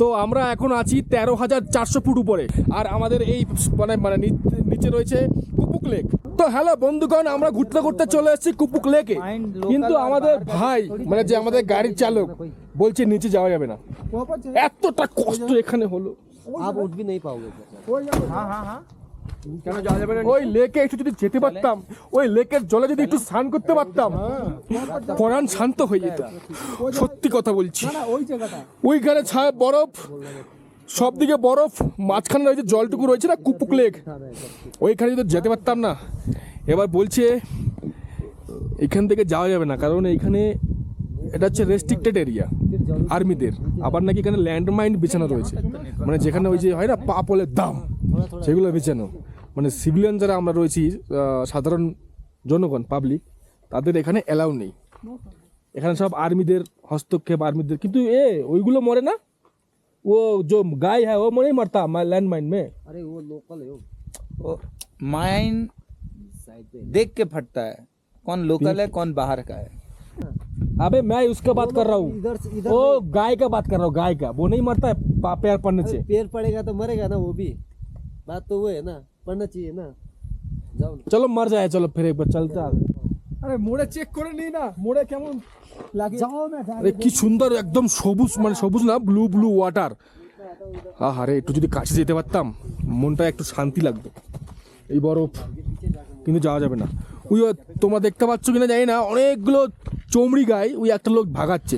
তো আমরা এখন আছি তেরো হাজার চারশো ফুট উপরে। আর আমাদের এই মানে মানে নিচে রয়েছে কুপুক লেক। তো হ্যালো বন্ধুগণ আমরা ঘুরতে ঘুরতে চলে এসেছি কুপুক লেকে। কিন্তু আমাদের ভাই মানে যে আমাদের গাড়ির চালক বলছে নিচে যাওয়া যাবে না। এতটা কষ্ট এখানে হলো। आप ওই লেকে একটু যদি যেতে পারতাম ওই লেকের জলে যদি একটু স্নান করতে পারতাম শান্ত হয়ে সত্যি কথা বলছি। ওইখানে বরফ সবদিকে বরফ মাঝখানে রয়েছে জলটুকু রয়েছে না কুপুক লেক। ওইখানে যদি যেতে পারতাম না এবার বলছে এখান থেকে যাওয়া যাবে না কারণ এইখানে এটা হচ্ছে রেস্ট্রিক্টেড এরিয়া আর্মিদের আবার নাকি এখানে ল্যান্ডমাইন বিছানো রয়েছে। মানে যেখানে ওই যে হয় না পাপলের দাম সেগুলো বিছানো। মানে সিভিলিয়ান যারা আমরা রয়েছি আহ, সাধারণ জনগণ পাবলিক তাদের এখানে অ্যালাউ নেই এখানে সব আর্মিদের হস্তক্ষেপ আর্মিদের কিন্তু এ ওইগুলো মরে না ও जो गाय है वो नहीं मरता लैंड माइन में अरे वो लोकल है वो वो माइन देख के फटता है कौन लोकल है कौन बाहर का है अबे मैं उसका बात कर रहा हूँ इधर से इधर वो गाय का बात कर रहा हूँ गाय का वो नहीं मरता है पा- पैर पड़ने से अरे पैर पड़ेगा तो मरेगा ना वो भी बात तो वो है ना पढ़ना चाहिए ना जाओ ना चलो मर जाए चलो फिर एक बार चलते आगे আরে মোড়ে চেক করে নিই না মোড়ে কেমন লাগে যাও না আরে কি সুন্দর একদম সবুজ মানে সবুজ না ব্লু ব্লু ওয়াটার আরে একটু যদি কাছে যেতে পারতাম মনটা একটু শান্তি লাগতো এই বরফ কিন্তু যাওয়া যাবে না ওই ও তোমরা দেখতে পাচ্ছ কিনা জানি না অনেকগুলো চমড়ি গায়ে ওই একটা লোক ভাগাচ্ছে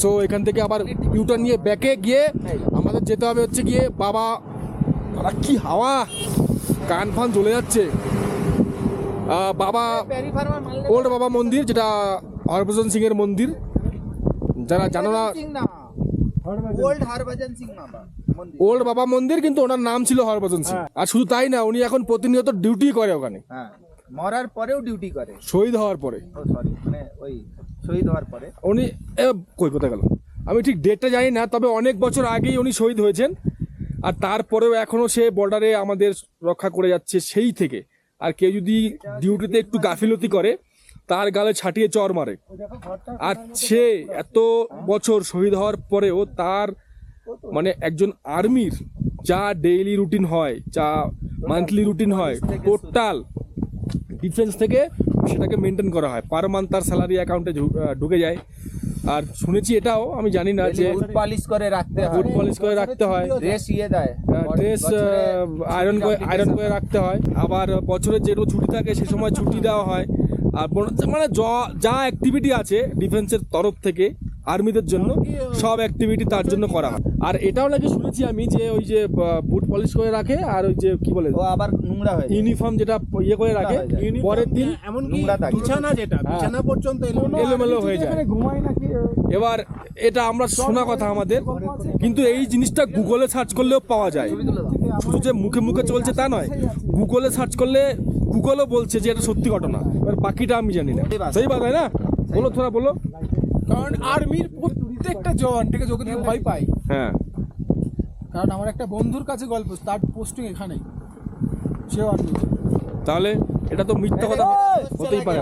সো এখান থেকে আবার ইউটার নিয়ে ব্যাকে গিয়ে আমাদের যেতে হবে হচ্ছে গিয়ে বাবা দাদা কি হাওয়া? কান ফান চলে যাচ্ছে। বাবা ওল্ড বাবা মন্দির যেটা হরভজন সিং এর মন্দির। যারা জানো না ওল্ড বাবা মন্দির। কিন্তু ওনার নাম ছিল হরভজন সিং। আর শুধু তাই না উনি এখন প্রতিনিয়ত ডিউটি করে ওখানে। মরার পরেও ডিউটি করে। শহীদ হওয়ার পরে। সরি মানে ওই শহীদ হওয়ার পরে? উনি কই, কোথায় গেল? আমি ঠিক ডেটটা জানি না, তবে অনেক বছর আগেই উনি শহীদ হয়েছেন। আর তারপরেও এখনও সে বর্ডারে আমাদের রক্ষা করে যাচ্ছে সেই থেকে। আর কেউ যদি ডিউটিতে একটু গাফিলতি করে, তার গালে ছাটিয়ে চর মারে। আর সে এত বছর শহীদ হওয়ার পরেও তার মানে একজন আর্মির যা ডেইলি রুটিন হয়, যা মান্থলি রুটিন হয় টোটাল ডিফেন্স থেকে সেটাকে মেনটেন করা হয়। পার মান্থ তার স্যালারি অ্যাকাউন্টে ঢুকে যায়। আর শুনেছি এটাও আমি জানি না যে বুট পলিশ করে রাখতে হয়। বুট পলিশ করে রাখতে হয়। ড্রেস ইয়ে দেয়। ড্রেস আয়রন করে আয়রন করে রাখতে হয়। আবার বছরের যেটুকু ছুটি থাকে সে সময় ছুটি দেওয়া হয়। আর মানে যা অ্যাক্টিভিটি আছে ডিফেন্সের তরফ থেকে আর্মিদের জন্য সব অ্যাক্টিভিটি তার জন্য করা হয়। আর এটাও নাকি শুনেছি আমি যে ওই যে বুট পলিশ করে রাখে আর ওই যে কি বলে? ও আবার নোংরা হয়ে। ইউনিফর্ম যেটা ইয়ে করে রাখে পরের দিন এমন নোংরা থাকে। বিছানা যেটা বিছানা পর্যন্ত এলোমেলো হয়ে যায়। এখানে ঘুমায় নাকি এবার এটা আমরা শোনা কথা আমাদের কিন্তু এই জিনিসটা গুগলে সার্চ করলেও পাওয়া যায়। শুধু যে মুখে মুখে চলছে তা নয় গুগলে সার্চ করলে গুগলও বলছে যে এটা সত্যি ঘটনা। এবার বাকিটা আমি জানি না। সেই বাত না? বলো তোরা বলো। কারণ আর্মির প্রত্যেকটা জওয়ান ঠিক আছে ওকে ভয় পায়। হ্যাঁ। কারণ আমার একটা বন্ধুর কাছে গল্প তার পোস্টিং এখানেই। সেও আর্মি তাহলে এটা তো মিথ্যা কথা হতেই পারে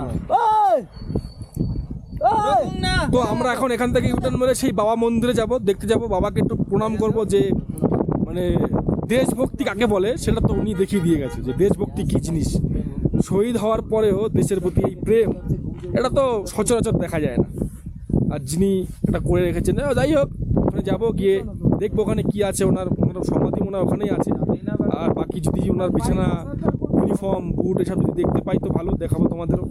না। তো আমরা এখন এখান থেকে ইউটার্ন মেরে সেই বাবা মন্দিরে যাব দেখতে যাব বাবাকে একটু প্রণাম করব যে মানে দেশভক্তি কাকে বলে সেটা তো উনি দেখিয়ে দিয়ে গেছে যে দেশভক্তি কি জিনিস। শহীদ হওয়ার পরেও দেশের প্রতি এই প্রেম এটা তো সচরাচর দেখা যায় না। আর যিনি এটা করে রেখেছেন যাই হোক, ওখানে যাব, গিয়ে দেখব ওখানে কি আছে, ওনার ওনার সমাধি হয় ওখানেই আছে। আর বাকি যদি ওনার বিছানা ইউনিফর্ম বুট এসব যদি দেখতে পাই তো ভালো, দেখাবো তোমাদেরও।